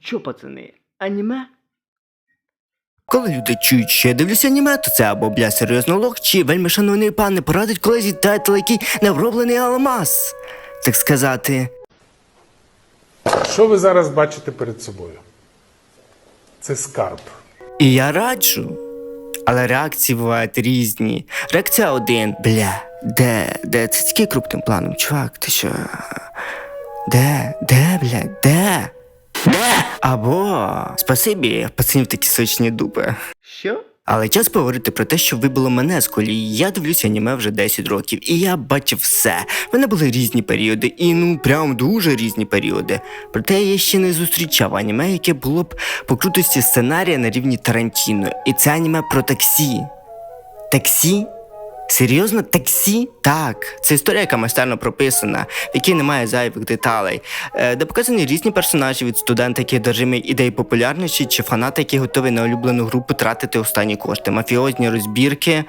Чо, пацани, аніме? Коли люди чують, що я дивлюся аніме, то це або бля серйозно лох, чи вельми шановний пан не порадить колезі тайтл, який невроблений алмаз. Так сказати. Що ви зараз бачите перед собою? Це скарб. І я раджу. Але реакції бувають різні. Реакція один. Бля, де? Де? Це тільки крупним планом, чувак, ти що? Де? Де, бля, де? Де? Або спасибі, пацанів такі сочні дуби. Що? Але час поговорити про те, що вибило мене з колії. Я дивлюся аніме вже 10 років, і я бачив все. В мене були різні періоди, і ну прям дуже різні періоди. Проте я ще не зустрічав аніме, яке було б по крутості сценарія на рівні Тарантіно. І це аніме про таксі. Таксі? Серйозно, таксі? Так, це історія, яка майстерно прописана, в якій немає зайвих деталей, е, де показані різні персонажі від студента, який одержимий ідеї популярності, чи фаната, який готовий на улюблену групу тратити останні кошти, мафіозні розбірки.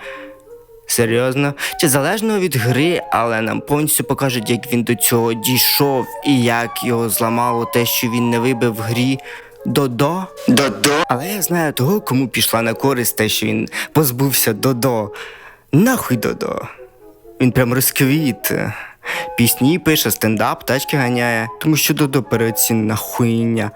Серйозно, чи залежно від гри, але нам повністю покажуть, як він до цього дійшов і як його зламало те, що він не вибив в грі. Додо? Додо. Але я знаю того, кому пішла на користь те, що він позбувся Додо. Нахуй Додо. Він прям розквіт. Пісні пише, стендап, тачки ганяє, тому що Додо переоцінена хуйня.